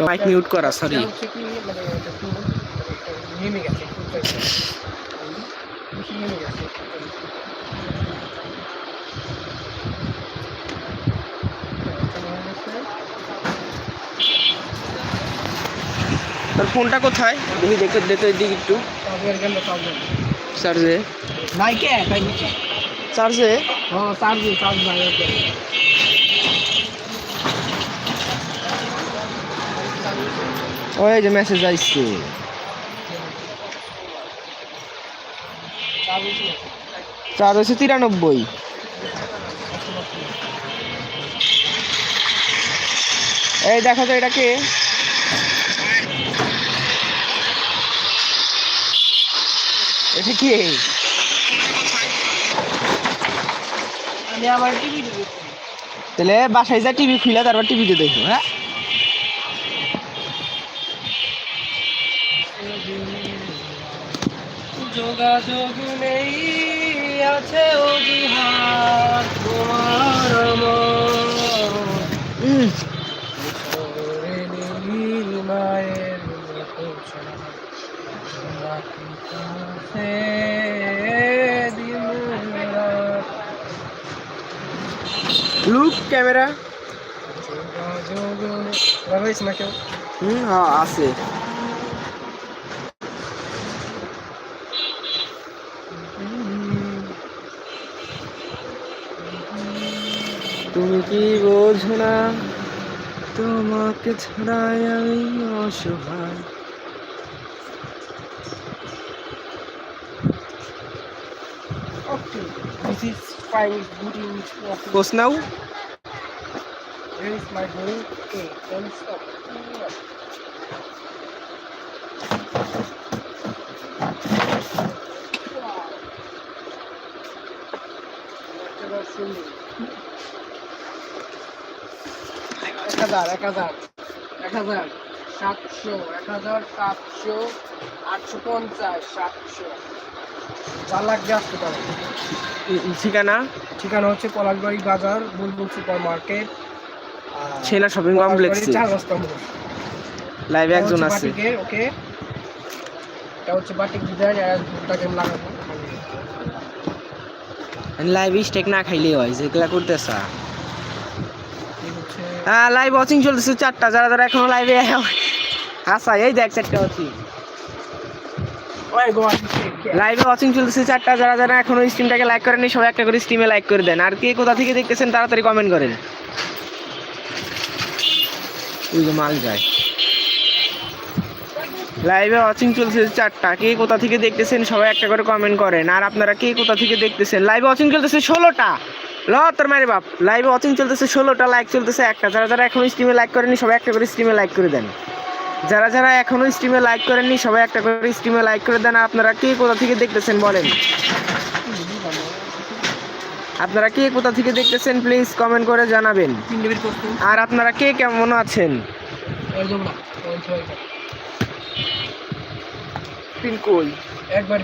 Mic mute করা sorry তোর ফোনটা কোথায়? দেখি দেখতে দেখতে দিক একটু। চার্জে। নাই কে তাই নিচে। চার্জে? হ্যাঁ চার্জ চার্জ নাই ওকে ওই যে মেসেজ আইছে। চার্জ হয়েছে তিরানব্বই। এই দেখা যায় এটা কে? এটা কে? তাহলে বাসায় যা টিভি খুলে তারপর টিভিতে দেখো হ্যাঁ? যোগাযোগ নেই আছে অজুহাত তোমার মায়ের। Look camera. যোগাযোগ না কেউ হুম হ্যাঁ আছে তুমি কি বোঝো না তোমাকে ছাড়াই আমি অসহায় Okay, this is fine. Good in walking. now? Here is my going? Okay, don't stop. এক হাজার এক হাজার এক হাজার সাতশো এক হাজার সাতশো আটশো পঞ্চাশ সাতশো। চার লাখ দিয়ে আসতে পারে ঠিকানা? ঠিকানা হচ্ছে পলাশবাড়ি বাজার বুলবুল সুপার মার্কেট ছেলা শপিং কমপ্লেক্স। চার রাস্তা মোড়। লাইভে একজন আছে। ওকে? এটা হচ্ছে বাটিক ডিজাইন আর দুটাকে লাগাবো। লাইভ স্টেক না খাইলে হয় যেগুলা করতেছা। লাইভ ওয়াচিং চলতেছে চারটা, যারা যারা এখনও লাইভে আসা এই দেখ চারটা ওয়াচিং লাইভে ওয়াচিং চলতেছে চারটা, যারা যারা এখনও স্ট্রিমটাকে লাইক করেননি, সবাই একটা করে স্ট্রিমে লাইক করে দেন। আর কে কোথা থেকে দেখতেছেন, তাড়াতাড়ি কমেন্ট করেন। মাল যায়। লাইভে ওয়াচিং চলছে চারটা, কে কোথা থেকে দেখতেছেন, সবাই একটা করে কমেন্ট করেন। আর আপনারা কে কোথা থেকে দেখতেছেন? লাইভে ওয়াচিং চলতেছে ষোলোটা। ল, তোর মারি বাপ। লাইভে ওয়াচিং চলতেছে, ষোলোটা লাইক চলতেছে, একটা। যারা যারা এখনও স্ট্রিমে লাইক করেনি, সবাই একটা করে স্ট্রিমে লাইক করে দেন। যারা যারা এখনও স্ট্রিমে লাইক করেননি, সবাই একটা করে স্ট্রিমে লাইক করে দেন। আপনারা কে কোথা থেকে দেখতেছেন, বলেন? আপনারা কে কোথা থেকে দেখতেছেন প্লিজ কমেন্ট করে জানাবেন। আর আপনারা কে কেমন আছেন? একবার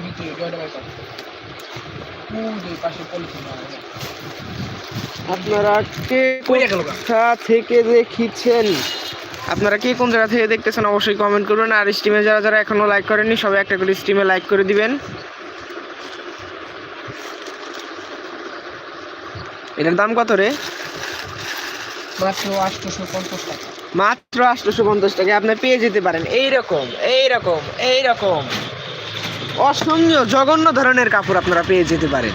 আপনারা কে কোথা থেকে দেখিছেন? আপনারা কে কোন জায়গা থেকে দেখতেছেন অবশ্যই কমেন্ট করবেন। আর স্ট্রিমে যারা যারা এখনও লাইক করেননি সবাই একটা করে স্ট্রিমে লাইক করে দিবেন। এটার দাম কত রে? মাত্র আটশোশো পঞ্চাশ টাকা। মাত্র আটশোশো পঞ্চাশ টাকা। আপনি পেয়ে যেতে পারেন। এইরকম এইরকম এইরকম। অসংখ্য জঘন্য ধরনের কাপড় আপনারা পেয়ে যেতে পারেন।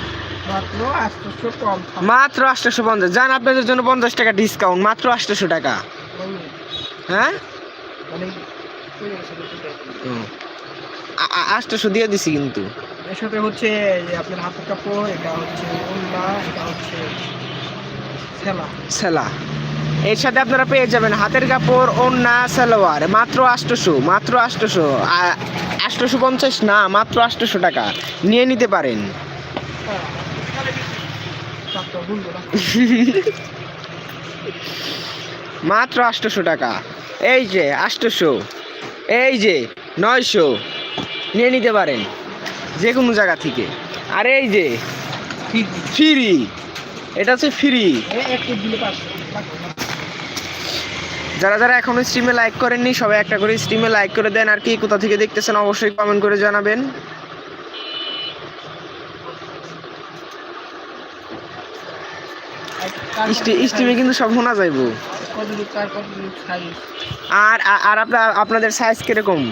মাত্র আটশোশো পঞ্চাশ। যান আপনাদের জন্য পঞ্চাশ টাকা ডিসকাউন্ট মাত্র আটশোশো টাকা। হ্যাঁ? মানে গেছে দুটোটাই? আটশোশো দিয়ে দিছি কিন্তু। এর সাথে হচ্ছে আপনার হাতের কাপড় এটা হচ্ছে এটা হচ্ছে সেলা। সেলা। এর সাথে আপনারা পেয়ে যাবেন হাতের কাপড় ওড়না সালোয়ার। মাত্র আটশোশো মাত্র আটশোশো। আটশোশো পঞ্চাশ না মাত্র আটশোশো টাকা। নিয়ে নিতে পারেন হ্যাঁ তারপর বলব না মাত্র আটশোশো টাকা। এই যে আটশোশো এই যে নয়শো। নিয়ে নিতে পারেন যে কোনো জায়গা থেকে। আর এই যে ফ্রি। এটা হচ্ছে ফ্রি। যারা যারা এখনও স্ট্রিমে লাইক করেননি সবাই একটা করে স্ট্রিমে লাইক করে দেন। আর কি কোথা থেকে দেখতেছেন অবশ্যই কমেন্ট করে জানাবেন। স্ট্রিমে কিন্তু সব শোনা যাইব। আর আর- আপনার আপনাদের সাইজ কীরকম?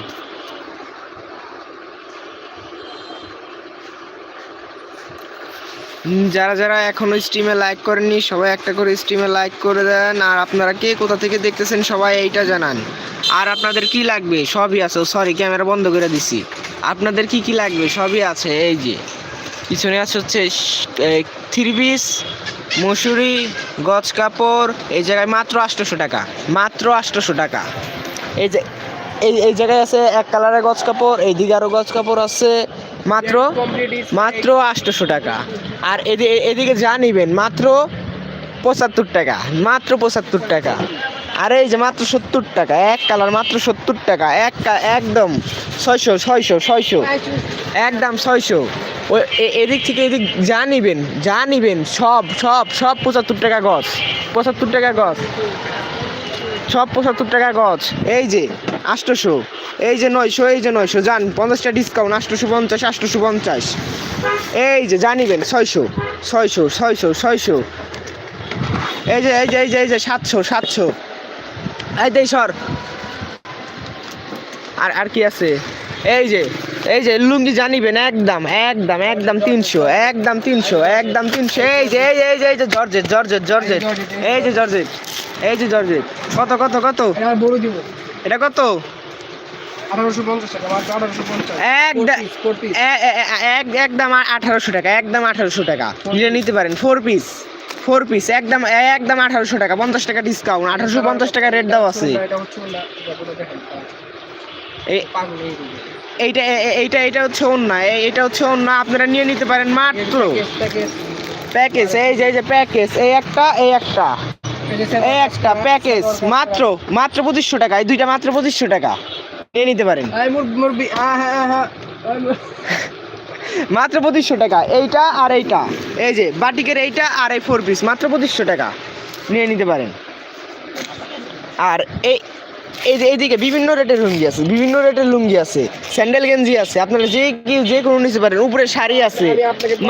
যারা যারা এখনও স্ট্রিমে লাইক করেননি সবাই একটা করে স্ট্রিমে লাইক করে দেন। আর আপনারা কে কোথা থেকে দেখতেছেন সবাই এইটা জানান। আর আপনাদের কি লাগবে? সবই আছে। সরি ক্যামেরা বন্ধ করে দিছি। আপনাদের কি কি লাগবে? সবই আছে। এই যে পিছনে আছে হচ্ছে থ্রি পিস মসুরি গজ কাপড়, এই জায়গায় মাত্র আটশোশো টাকা, মাত্র আটশোশো টাকা। এই যে, এই এই জায়গায় আছে এক কালারের গজ কাপড়, এই দিকে আরও গজ কাপড় আছে, মাত্র মাত্র আটশোশো টাকা। আর এদিকে এদিকে যা নিবেন, মাত্র পঁচাত্তর টাকা, মাত্র পঁচাত্তর টাকা। আর এই যে মাত্র সত্তর টাকা, এক কালার মাত্র সত্তর টাকা, এক একদম ছয়শো ছয়শো ছয়শো, একদম ছয়শো। এ- এদিক থেকে এদিক যা নিবেন যা নিবেন, সব সব সব পঁচাত্তর টাকা গছ পঁচাত্তর টাকা গছ সব পঁচাত্তর টাকা গছ এই যে আটশোশো এই যে নয়শো, এই যে নয়শো, যান, পঞ্চাশটা ডিসকাউন্ট আটশোশো পঞ্চাশ আটশোশো পঞ্চাশ। এই যে জানিবেন ছয়শো ছয়শো ছয়শো ছয়শো। এই যে এই যে এই যে এই যে, সাতশো সাতশো। এই দেই সর। আর আর কি আছে? এই যে এই যে লুঙ্গি জানিবেন একদম একদম একদম তিনশো একদম তিনশো একদম তিনশো। এই যে এই যে এই যে এই যে জর্জেট জর্জেট জর্জেট। এই যে জর্জেট এই যে জর্জেট কত কত কত? এটা কত? একদম আঠারোশো টাকা একদম আঠারোশো টাকা। নিলে নিতে পারেন ফোর পিস ফোর পিস একদম একদম আঠারোশো টাকা, পঞ্চাশ টাকা ডিসকাউন্ট আঠারোশো পঞ্চাশ টাকা রেট দেওয়া আছে। এইটা এইটা এটা হচ্ছে অন্য এটা হচ্ছে অন্য আপনারা নিয়ে নিতে পারেন মাত্র। প্যাকেজ এই যে এই যে প্যাকেজ এই একটা এই একটা এই একটা প্যাকেজ মাত্র মাত্র পঁচিশশো টাকা, এই দুইটা মাত্র পঁচিশশো টাকা, নিয়ে নিতে পারেন। মাত্র পঁচিশশো টাকা। এইটা আর এইটা। এই যে, বাটিকের এইটা আর এই ফোর পিস মাত্র পঁচিশশো টাকা। নিয়ে নিতে পারেন। আর এই এই যে এইদিকে বিভিন্ন রেটের লুঙ্গি আছে, বিভিন্ন রেটের লুঙ্গি আছে, স্যান্ডেল গেঞ্জি আছে, আপনারা যে কি যে কোনো নিতে পারেন, উপরে শাড়ি আছে,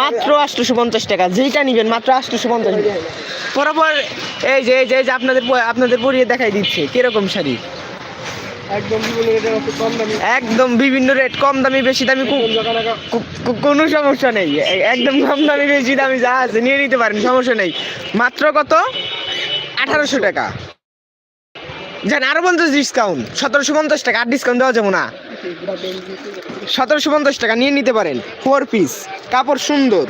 মাত্র আটশোশো পঞ্চাশ টাকা, যেইটা নিবেন, মাত্র আটশোশো পঞ্চাশ বরাবর এই যে এই যে এই যে আপনাদের আপনাদের পরিয়ে দেখাই দিচ্ছে, কীরকম শাড়ি? একদম বিভিন্ন রেট কম দামি। বেশি দামি কোনো সমস্যা নেই। একদম কম দামি বেশি দামি যা আছে নিয়ে নিতে পারেন সমস্যা নেই। মাত্র কত? আঠারোশো টাকা। জান আরও পঞ্চাশ ডিসকাউন্ট সতেরোশো পঞ্চাশ টাকা আর ডিসকাউন্ট দেওয়া যাব না। সতেরোশো পঞ্চাশ টাকা নিয়ে নিতে পারেন। ফোর পিস কাপড় সুন্দর।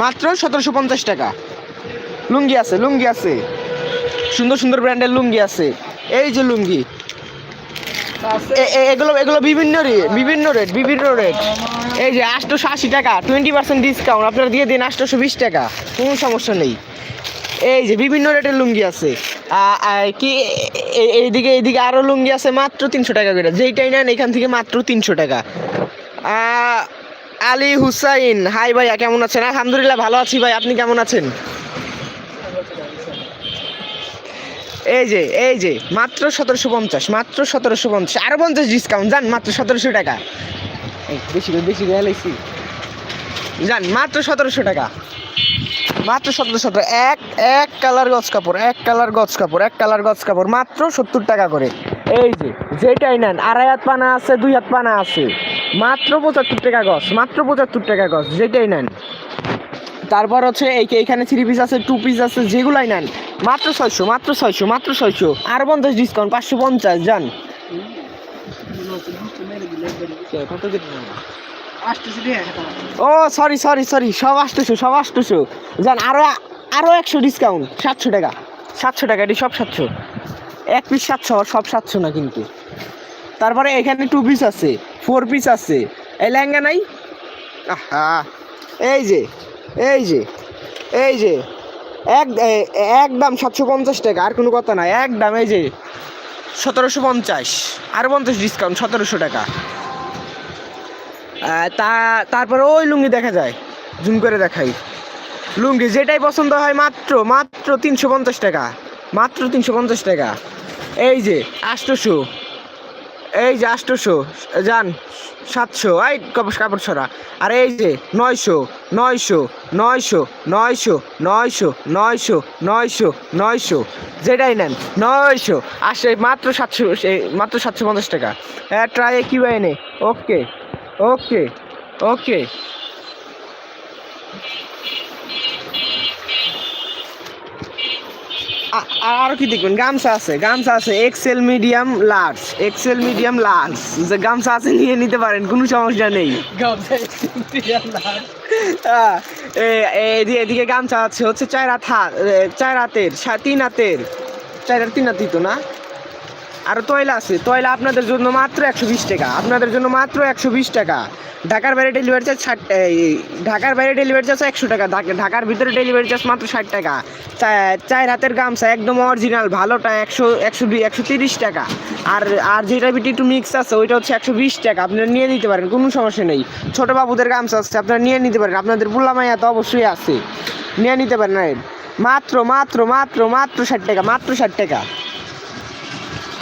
মাত্র সতেরোশো পঞ্চাশ টাকা। লুঙ্গি আছে লুঙ্গি আছে। সুন্দর সুন্দর ব্র্যান্ডের লুঙ্গি আছে। এই যে লুঙ্গি এগুলো এগুলো বিভিন্ন রেট বিভিন্ন রেট বিভিন্ন রেট এই যে আটশোশো আশি টাকা টোয়েন্টি পার্সেন্ট ডিসকাউন্ট আপনারা দিয়ে দিন আটশোশো বিশ টাকা, কোনো সমস্যা নেই। এই যে বিভিন্ন রেটের লুঙ্গি আছে। কি এইদিকে এইদিকে আরও লুঙ্গি আছে, মাত্র তিনশো টাকা করে। যেইটাই নেন এখান থেকে মাত্র তিনশো টাকা। আলী হুসাইন, হাই ভাইয়া, কেমন আছেন? আলহামদুলিল্লাহ, ভালো আছি ভাই, আপনি কেমন আছেন? এই যে এই যে, মাত্র সতেরোশো পঞ্চাশ, মাত্র সতেরোশো পঞ্চাশ, আরও পঞ্চাশ ডিসকাউন্ট যান মাত্র সতেরোশো টাকা। বেশি বেশি করে যান মাত্র সতেরোশো টাকা। মাত্র সতেরো সতেরো এক এক কালার গজ কাপড়, এক কালার গজ কাপড়, এক কালার গজ কাপড়, মাত্র সত্তর টাকা করে। এই যে, যেটাই নেন, আড়াই হাত পানা আছে, দুই হাত পানা আছে। মাত্র পঁচাত্তর টাকা গজ মাত্র পঁচাত্তর টাকা গজ যেটাই নেন। তারপর হচ্ছে এই এইখানে থ্রি পিস আছে টু পিস আছে, যেগুলাই নেন, মাত্র ছয়শো মাত্র ছয়শো মাত্র ছয়শো। আর পঞ্চাশ ডিসকাউন্ট পাঁচশো পঞ্চাশ যান ও সরি সরি সরি সব আসতেছো সব আসতেছো। যান আরও আরও একশো ডিসকাউন্ট সাতশো টাকা সাতশো টাকা, এটি সব সাতশো। এক পিস সাতশো সব সাতশো না কিন্তু। তারপরে এখানে টু পিস আছে ফোর পিস আছে। এই লেহেঙ্গা নাই? এই যে এই যে এই যে, এক একদম সাতশো পঞ্চাশ টাকা, আর কোনো কথা নাই একদম এই যে, সতেরোশো পঞ্চাশ, আর পঞ্চাশ ডিসকাউন্ট সতেরোশো টাকা। তা, তারপরে ওই লুঙ্গি দেখা যায়, জুম করে দেখাই। লুঙ্গি যেটাই পছন্দ হয় মাত্র মাত্র তিনশো পঞ্চাশ টাকা, মাত্র তিনশো পঞ্চাশ টাকা। এই যে, আষ্টশো এই যে আষ্টশো যান সাতশো, এই কাপড় ছড়া আর এই যে নয়শো নয়শো নয়শো নয়শো নয়শো নয়শো নয়শো নয়শো, যেটাই নেন, নয়শো। আসে মাত্র সাতশো মাত্র সাতশো পঞ্চাশ টাকা। হ্যাঁ ট্রাই কী নে? ওকে ওকে ওকে আ- আর কি দেখবেন? গামছা আছে গামছা আছে XL medium large XL medium large যে গামছা আছে নিয়ে নিতে পারেন কোনো সমস্যা নেই। এদিকে গামছা আছে হচ্ছে চার হাত হাত চার হাতের তিন হাতের। চার হাত তিন হাতি তো না? আর তয়লা আছে। তয়লা আপনাদের জন্য মাত্র একশো বিশ টাকা। আপনাদের জন্য মাত্র একশো বিশ টাকা। ঢাকার বাইরে ডেলিভারি চার্জ ষাট ঢাকার বাইরে ডেলিভারি চার্জ একশো টাকা। ঢাকার ভিতরে ডেলিভারি চার্জ মাত্র ষাট টাকা। চায়ের হাতের গামছা একদম অরিজিনাল ভালোটা একশো একশো একশো তিরিশ টাকা। আর আর যেটা বিটি একটু মিক্স আছে, ওইটা হচ্ছে একশো বিশ টাকা। আপনারা নিয়ে নিতে পারেন, কোনো সমস্যা নেই। ছোটো বাবুদের গামছা আছে, আপনারা নিয়ে নিতে পারেন। আপনাদের বুল্লামাইয়া তো অবশ্যই আছে। নিয়ে নিতে পারেন মাত্র মাত্র মাত্র মাত্র ষাট টাকা, মাত্র ষাট টাকা।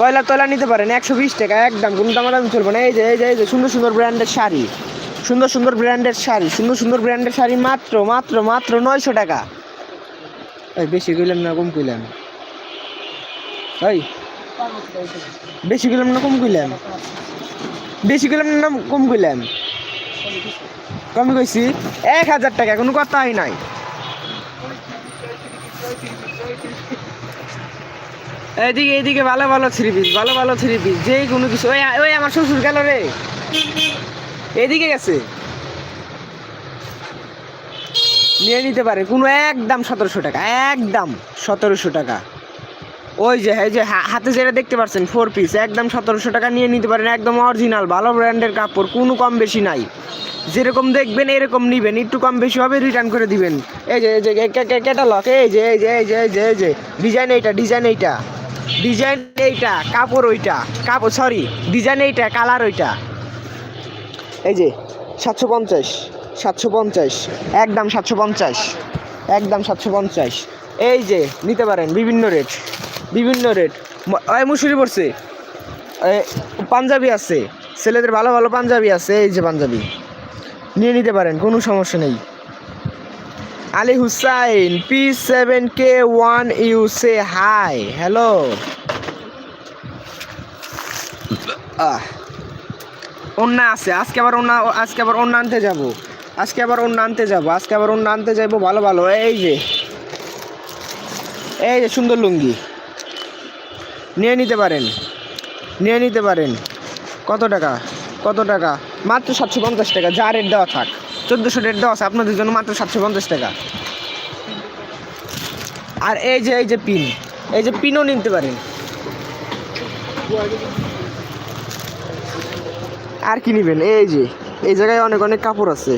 তয়লা তয়লা নিতে পারেন? একশো বিশ টাকা, একদম কোনো দামাদামি চলবে না। এই যে এই যে এই যে, সুন্দর সুন্দর ব্র্যান্ডের শাড়ি। সুন্দর সুন্দর ব্র্যান্ডের শাড়ি, সুন্দর সুন্দর ব্র্যান্ডের শাড়ি মাত্র মাত্র মাত্র নয়শো টাকা। এই, বেশি কইলাম না, কম কইলাম। এই, বেশি কইলাম না, কম কইলাম। বেশি কইলাম না, কম কইলাম। কম কইছি। এক হাজার টাকা, কোনো কথাই নাই। এদিকে এদিকে ভালো ভালো থ্রি পিস ভালো ভালো থ্রি পিস যে কোনো কিছু। ওই ওই আমার শ্বশুর গেল রে। এদিকে গেছে। নিয়ে নিতে পারে। কোনো একদম সতেরোশো টাকা, একদম সতেরোশো টাকা। ওই যে, এই যে হাতে যেটা দেখতে পাচ্ছেন ফোর পিস একদম সতেরোশো টাকা নিয়ে নিতে পারেন, একদম অরিজিনাল ভালো ব্র্যান্ডের কাপড়, কোনো কম বেশি নাই। যেরকম দেখবেন, এরকম নিবেন। একটু কম বেশি হবে রিটার্ন করে দিবেন। এই যে এই যে ক্যাটালগ এই এই যে এই যে এই যে এই যে ডিজাইন এইটা ডিজাইন এইটা। ডিজাইন এইটা, কাপড় ওইটা, কাপড় সরি ডিজাইন এইটা কালার ওইটা। এই যে, সাতশো পঞ্চাশ সাতশো পঞ্চাশ, একদম সাতশো পঞ্চাশ, একদম সাতশো পঞ্চাশ। এই যে, নিতে পারেন, বিভিন্ন রেট বিভিন্ন রেট ওই মুসুরি পড়ছে। পাঞ্জাবি আছে। ছেলেদের ভালো ভালো পাঞ্জাবি আছে, এই যে পাঞ্জাবি। নিয়ে নিতে পারেন, কোনো সমস্যা নেই। Ali Hussain P seven K one U say hi hello Anya আছে, আজকে আবার অন্য আজকে আবার অন্য আনতে যাব। আজকে আবার অন্য আনতে যাব, আজকে আবার অন্য আনতে যাব ভালো ভালো, এই যে। এই যে সুন্দর লুঙ্গি। নিয়ে নিতে পারেন, নিয়ে নিতে পারেন। কত টাকা? কত টাকা? মাত্র সাতশো পঞ্চাশ টাকা, যা রেট দেওয়া থাক। চোদ্দোশো দেওয়া আছে, আপনাদের জন্য মাত্র সাতশো পঞ্চাশ টাকা। আর এই যে এই যে পিন, এই যে পিনও নিতে পারেন। আর কি নেবেন? এই যে, এই জায়গায় অনেক অনেক কাপড় আছে।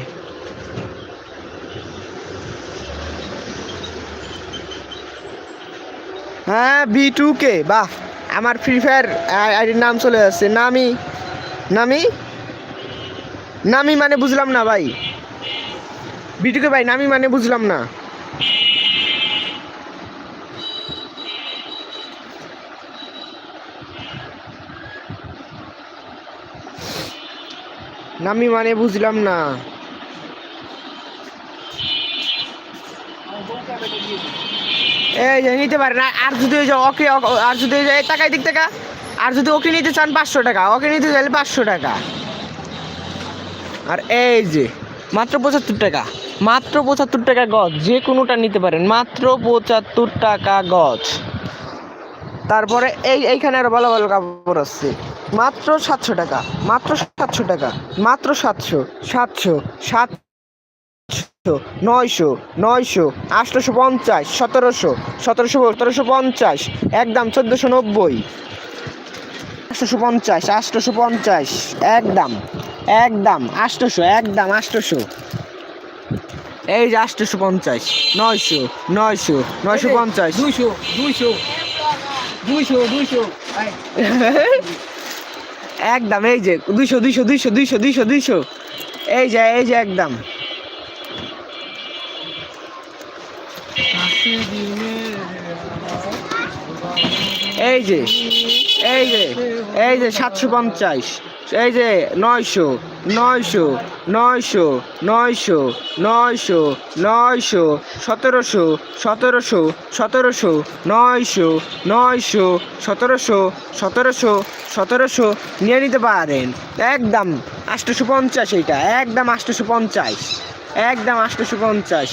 হ্যাঁ বি টু কে, বাহ, আমার ফ্রি ফায়ার আইডির নাম চলে আসছে। নামি নামি? নামি মানে বুঝলাম না ভাই। বিটুকে ভাই, নামি মানে বুঝলাম না। নামি মানে বুঝলাম না। এই যে নিতে পারেন, আর- যদি ওই যে ওকে আর যদি ওই যে টাকায় দিক টাকা, আর যদি ওকে নিতে চান পাঁচশো টাকা, ওকে নিতে চাইলে পাঁচশো টাকা। আর এই যে, মাত্র পঁচাত্তর টাকা। মাত্র পঁচাত্তর টাকা গজ, যে কোনোটা নিতে পারেন। মাত্র পঁচাত্তর টাকা গজ। তারপরে এই, এইখানে আরও ভালো ভালো কাপড় আছে। মাত্র সাতশো টাকা, মাত্র সাতশো টাকা, মাত্র সাতশো সাতশো সাত নয়শো নয়শো, আটশোশো পঞ্চাশ, সতেরোশো সতেরোশো সতেরোশো পঞ্চাশ, একদম চোদ্দোশো নব্বই, আটশোশো পঞ্চাশ আটশোশো পঞ্চাশ, একদম একদম, আটশোশো একদম, আটশোশো। এই যে আটশোশো পঞ্চাশ নয়শো নয়শো নয়শো পঞ্চাশ। দুইশো দুইশো দুইশো দুইশো একদম এই যে দুইশো দুইশো দুইশো দুইশো দুইশো দুইশো। এই যে এই যে একদম। এই যে এই যে এই যে সাতশো পঞ্চাশ। এই যে নয়শো নয়শো নয়শো নয়শো নয়শো নয়শো, সতেরোশো সতেরোশো সতেরোশো, নয়শো নয়শো, সতেরোশো সতেরোশো সতেরোশো নিয়ে নিতে পারেন। একদম আটশোশো পঞ্চাশ এইটা একদম আটশোশো পঞ্চাশ। একদম আটশোশো পঞ্চাশ।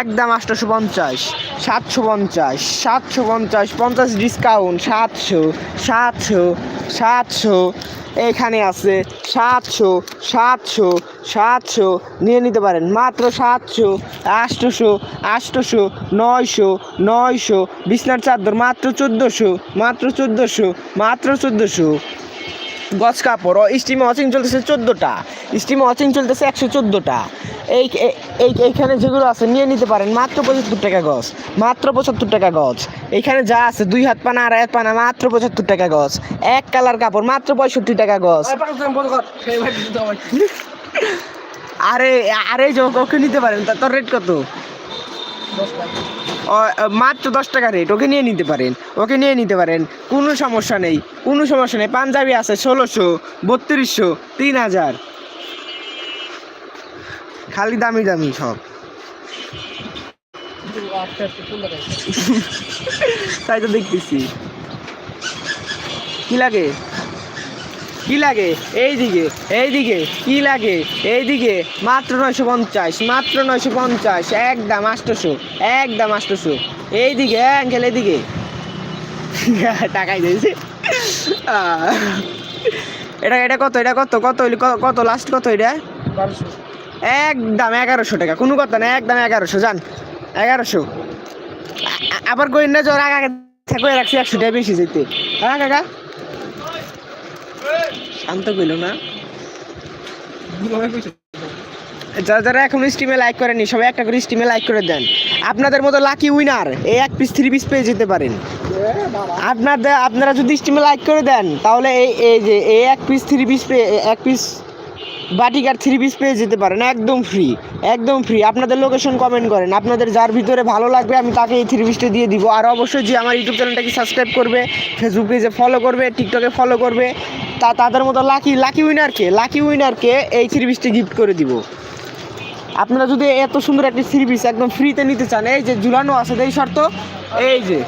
একদম আটশোশো পঞ্চাশ। সাতশো পঞ্চাশ। সাতশো পঞ্চাশ। পঞ্চাশ ডিসকাউন্ট সাতশো সাতশো সাতশো এখানে আছে সাতশো সাতশো সাতশো, নিয়ে নিতে পারেন। মাত্র সাতশো আষ্টশো আষ্টশো নয়শো নয়শো, বিছনার চাদর মাত্র চোদ্দোশো মাত্র চোদ্দোশো মাত্র চোদ্দোশো। গছ কাপড় স্টিমে ওয়াচিং চলতেছে চোদ্দোটা, স্টিমে ওয়াচিং চলতেছে একশো চোদ্দোটা। এই এই এইখানে যেগুলো আছে নিয়ে নিতে পারেন। মাত্র পঁচাত্তর টাকা গজ। মাত্র পঁচাত্তর টাকা গজ। এইখানে যা আছে দুই হাত পানা আড়াই হাত পানা মাত্র পঁচাত্তর টাকা গজ। এক কালার কাপড় মাত্র পঁয়ষট্টি টাকা হবে আরে আরে ওকে নিতে পারেন। তোর রেট কত? মাত্র দশ টাকা রেট ওকে নিয়ে নিতে পারেন। ওকে নিয়ে নিতে পারেন। কোনো সমস্যা নেই। কোনো সমস্যা নেই। পাঞ্জাবি আছে ষোলোশো বত্রিশশো তিন হাজার। খালি দামি দামি সব। তাই তো দেখতেছি। কি লাগে? কি লাগে? এইদিকে এইদিকে, কি লাগে? এইদিকে, মাত্র নয়শো পঞ্চাশ, মাত্র নয়শো পঞ্চাশ, একদম আষ্টশো একদম আষ্টশো এইদিকে অ্যাঙ্কেল এইদিকে। টাকাই দিয়েছে। এটা এটা কত? এটা কত? কত? কত? লাস্ট কত এটা? বারোশো। একদম এগারোশো টাকা। কোনো কথা না, একদম এগারোশো, জান। এগারোশো। আবার কই না জ্বর আগে কই রাখছি একশো টাকা বেশি যেতে। হ্যাঁ কাকা? শান্ত কইল না। যারা যারা এখন স্টিমে লাইক করেনি সবাই একটা করে স্টিমে লাইক করে দেন। আপনাদের মতো লাকি উইনার এই এক পিস থ্রি পিস পেয়ে যেতে পারেন। আপনাদের, আপনারা যদি স্টিমে লাইক করে দেন, তাহলে এই এই যে, এই এক পিস থ্রি পিস পেয়ে, এক পিস বাটিকার থ্রি পিস পেয়ে যেতে পারেন, একদম ফ্রি একদম ফ্রি আপনাদের লোকেশন কমেন্ট করেন, আপনাদের যার ভিতরে ভালো লাগবে, আমি তাকে এই থ্রি পিসটা দিয়ে দিব। আর অবশ্যই যে আমার ইউটিউব চ্যানেলটাকে সাবস্ক্রাইব করবে ফেসবুক পেজে ফলো করবে টিকটকে ফলো করবে, তা তাদের মতো লাকি লাকি উইনারকে লাকি উইনারকে এই থ্রি পিসটা গিফট করে দিব। আপনারা যদি এত সুন্দর একটি থ্রি পিস একদম ফ্রিতে নিতে চান, এই যে ঝুলানো আছে, এই শর্ত, এই যে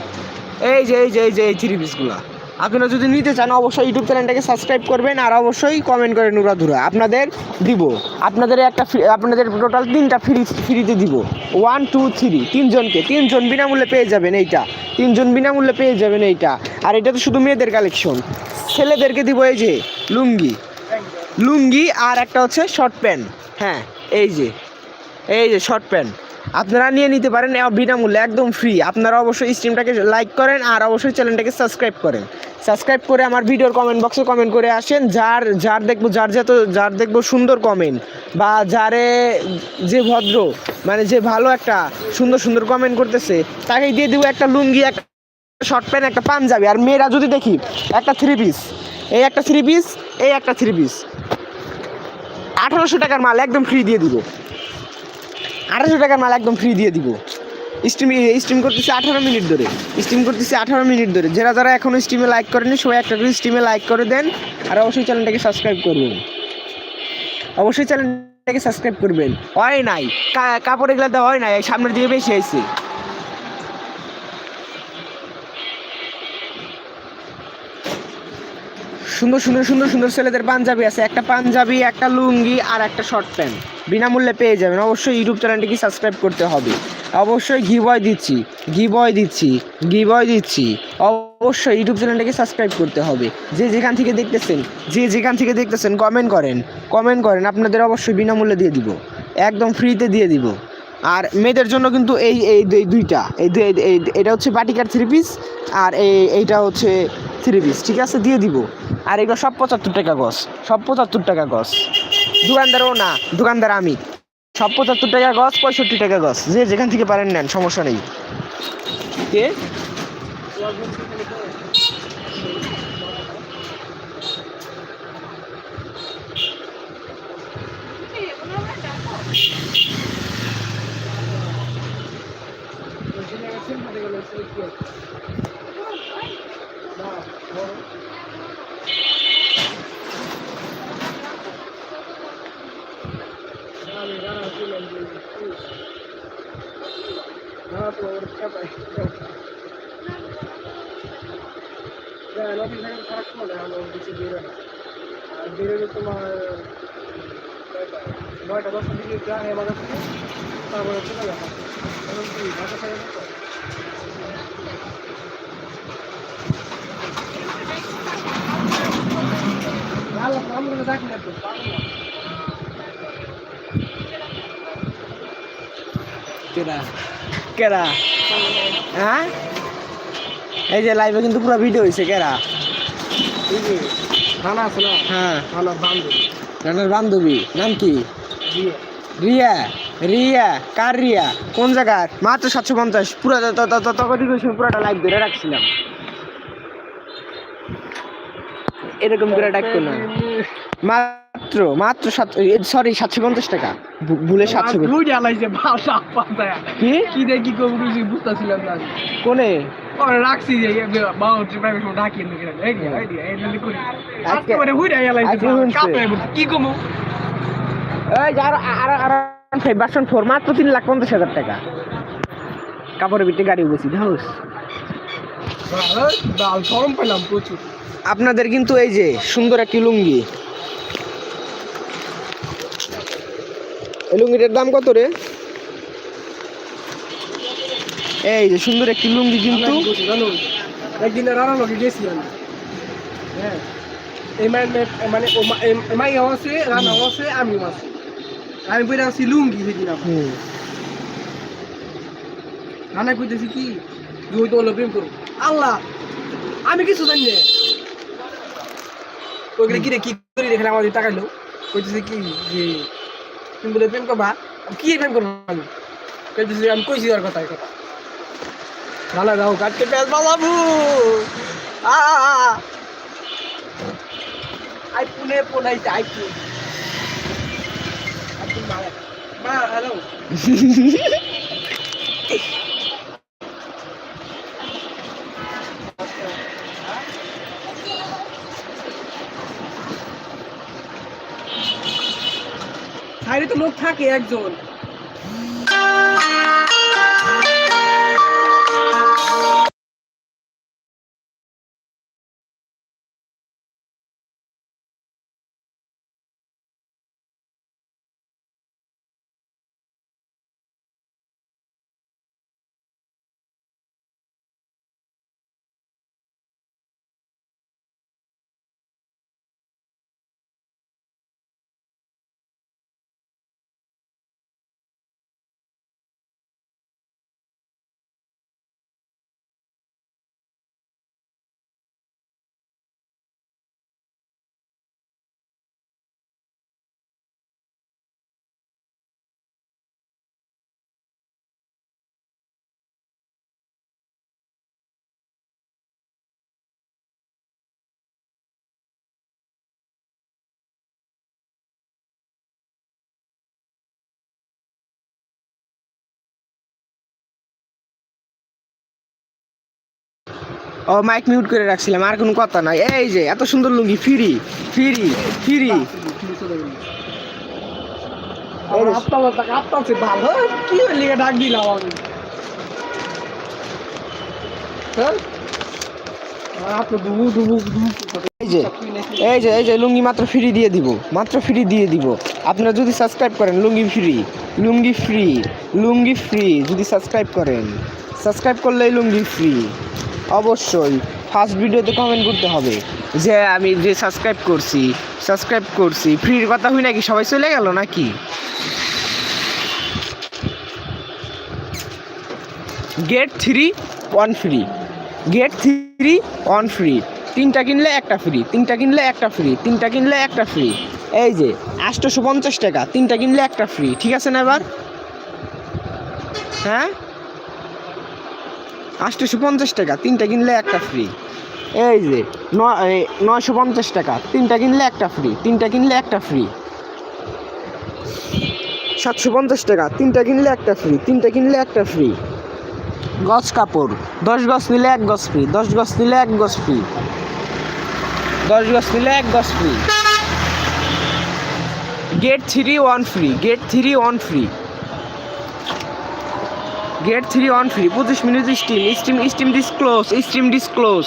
এই যে এই যে এই যে, এই থ্রি পিসগুলো আপনারা যদি নিতে চান, অবশ্যই ইউটিউব চ্যানেলটাকে সাবস্ক্রাইব করবেন আর অবশ্যই কমেন্ট করেন উড়াধুরা আপনাদের দিব। আপনাদের একটা আপনাদের টোটাল তিনটা ফ্রি ফ্রিতে দিব। ওয়ান টু থ্রি তিনজনকে। তিনজন বিনামূল্যে পেয়ে যাবেন এইটা। তিনজন বিনামূল্যে পেয়ে যাবেন এইটা। আর এটা তো শুধু মেয়েদের কালেকশন ছেলেদেরকে দিব এই যে লুঙ্গি। লুঙ্গি আর একটা হচ্ছে শর্ট প্যান্ট হ্যাঁ এই যে। এই যে শর্ট প্যান্ট আপনারা নিয়ে নিতে পারেন বিনামূল্যে, একদম ফ্রি আপনারা অবশ্যই স্ট্রিমটাকে লাইক করেন আর অবশ্যই চ্যানেলটাকে সাবস্ক্রাইব করেন। সাবস্ক্রাইব করে আমার ভিডিওর কমেন্ট বক্সে কমেন্ট করে আসেন, যার যার দেখব, যার যত, যার দেখব সুন্দর কমেন্ট বা যারে যে ভদ্র মানে যে ভালো একটা, সুন্দর সুন্দর কমেন্ট করতেছে তাকে দিয়ে দেবো একটা লুঙ্গি, একটা শর্ট প্যান্ট একটা পাঞ্জাবি। আর মেয়েরা যদি দেখি, একটা থ্রি পিস এই একটা থ্রি পিস এই একটা থ্রি পিস আঠারোশো টাকার মাল একদম ফ্রি দিয়ে দিব। আঠারোশো টাকার মাল একদম ফ্রি দিয়ে দিব। স্ট্রিম স্ট্রিম করতেছি আঠারো মিনিট ধরে। স্ট্রিম করতেছি আঠারো মিনিট ধরে। যারা যারা এখনও স্ট্রিমে লাইক করেনি, সবাই একটা করে স্ট্রিমে লাইক করে দেন আর অবশ্যই চ্যানেলটাকে সাবস্ক্রাইব করবেন। অবশ্যই চ্যানেলটাকে সাবস্ক্রাইব করবেন। হয় নাই। কাপড় এগুলাতে হয় নাই। সামনের দিকে বেশি আইছে সুন্দর সুন্দর সুন্দর সুন্দর ছেলেদের পাঞ্জাবি আছে। একটা পাঞ্জাবি, একটা লুঙ্গি আর একটা শর্ট প্যান্ট বিনামূল্যে পেয়ে যাবেন। অবশ্যই ইউটিউব চ্যানেলটিকে সাবস্ক্রাইব করতে হবে। অবশ্যই ঘি বয় দিচ্ছি ঘি বয় দিচ্ছি ঘি বয় দিচ্ছি। অবশ্যই ইউটিউব চ্যানেলটাকে সাবস্ক্রাইব করতে হবে। যে যেখান থেকে দেখতেছেন, যে যেখান থেকে দেখতেছেন কমেন্ট করেন। কমেন্ট করেন, আপনাদের অবশ্যই বিনামূল্যে দিয়ে দিব। একদম ফ্রিতে দিয়ে দিব। আর মেয়েদের জন্য কিন্তু এই এই দুইটা। এই এটা হচ্ছে বাটিকার থ্রি পিস আর এই, এইটা হচ্ছে থ্রি পিস ঠিক আছে? দিয়ে দিব। আর এগুলো সব পঁচাত্তর টাকা গস সব পঁচাত্তর টাকা গছ দোকানদারও না, দোকানদার আমি। সব পঁচাত্তর টাকা গছ পঁয়ষট্টি টাকা গছ যে যেখান থেকে পারেন নেন, সমস্যা নেই। কি? হ্যাঁ নদী থেকে খারাপ করে আমরা বেশি বেরোয় না আর বেরোলে তোমার কয়টা? নয়টা দশটার দিকে গ্রামে বাজার থেকে তারপরে চলে যাব এখন কি বাসা থেকে যাব? ভালো আমরা ডাকি না তো পাগল না। কেরা কেরা হ্যাঁ? এই যে লাইভে কিন্তু পুরো ভিডিও হয়েছে কেরা যে আছে না? হ্যাঁ। রানার বান্ধব। রানার বান্ধবী নাম কি? রিয়া? রিয়া কার রিয়া? কোন জায়গার? মাত্র সাতশো পঞ্চাশ। পুরো তখন পুরোটা লাইভ ধরে রাখছিলাম। এরকম করে ডাকতো না মাত্র মাত্র সাত সরি সাতশো পঞ্চাশ টাকা। ভুলে সাতশো কি? কি দিয়ে কি করব কিছু বুঝতেছিলাম না। কোনে? রাখছি ডাকি কি কমু আর আর ভার্সন ফোর মাত্র তিন লাখ পঞ্চাশ হাজার টাকা। কাপড়ের ভিতরে গাড়ি প্রচুর আপনাদের কিন্তু এই যে সুন্দর একটি লুঙ্গি। লুঙ্গিটার দাম কত রে? এই যে সুন্দর একটি লুঙ্গি কিন্তু। কিন্তু জানো একদিন রানা লোকে গেছি আমি হ্যাঁ। এই মানে মানে ও মা- এই- এই মাইয়াও আছে রানাও আছে, আমিও আছি। আমি পরে আছি লুঙ্গি সেদিন আমার। রানা কইতেছি কি তুই তো হলো প্রেম করো। আল্লাহ আমি কিছু জানি না। ওইগুলো কি রে কি করি রেখে আমাদের টাকাইলো কইতেছে কি যে তুমি বলে প্রেম করবা? কি প্রেম করব আমি কইতেছি আমি কইছি ওর কথা কথা। ভালো যাও কাটতে পেঁয়াজ বাবু আই পুনে পোনাইতে আই পুন। মা হ্যালো সাইডে তো লোক থাকে একজন। ও মাইক মিউট করে রাখছিলাম আর কোনো কথা নাই। এই যে এত সুন্দর লুঙ্গি ফ্রি ফ্রি ফ্রি। হ্যাঁ? এই যে এই যে এই যে লুঙ্গি মাত্র ফ্রি দিয়ে দিব মাত্র ফ্রি দিয়ে দিব। আপনারা যদি সাবস্ক্রাইব করেন লুঙ্গি ফ্রি লুঙ্গি ফ্রি লুঙ্গি ফ্রি যদি সাবস্ক্রাইব করেন সাবস্ক্রাইব করলেই লুঙ্গি ফ্রি। অবশ্যই ফার্স্ট ভিডিওতে কমেন্ট করতে হবে যে আমি যে সাবস্ক্রাইব করছি সাবস্ক্রাইব করছি ফ্রির কথা হই নাকি? সবাই চলে গেল নাকি? Get three one free get three one free তিনটা কিনলে একটা ফ্রি তিনটা কিনলে একটা ফ্রি তিনটা কিনলে একটা ফ্রি এই যে আটশোশো পঞ্চাশ টাকা। তিনটা কিনলে একটা ফ্রি ঠিক আছে না এবার? হ্যাঁ? আটশোশো পঞ্চাশ টাকা, তিনটা কিনলে একটা ফ্রি এই যে নয়শো পঞ্চাশ টাকা, তিনটা কিনলে একটা ফ্রি তিনটা কিনলে একটা ফ্রি সাতশো পঞ্চাশ টাকা, তিনটা কিনলে একটা ফ্রি তিনটা কিনলে একটা ফ্রি গজ কাপড়, দশ গজ নিলে এক গজ ফ্রি দশ গজ নিলে এক গজ ফ্রি দশ গজ নিলে এক গজ free get three one free get three one free get three one free পঁচিশ minute steam steam steam disclose steam disclose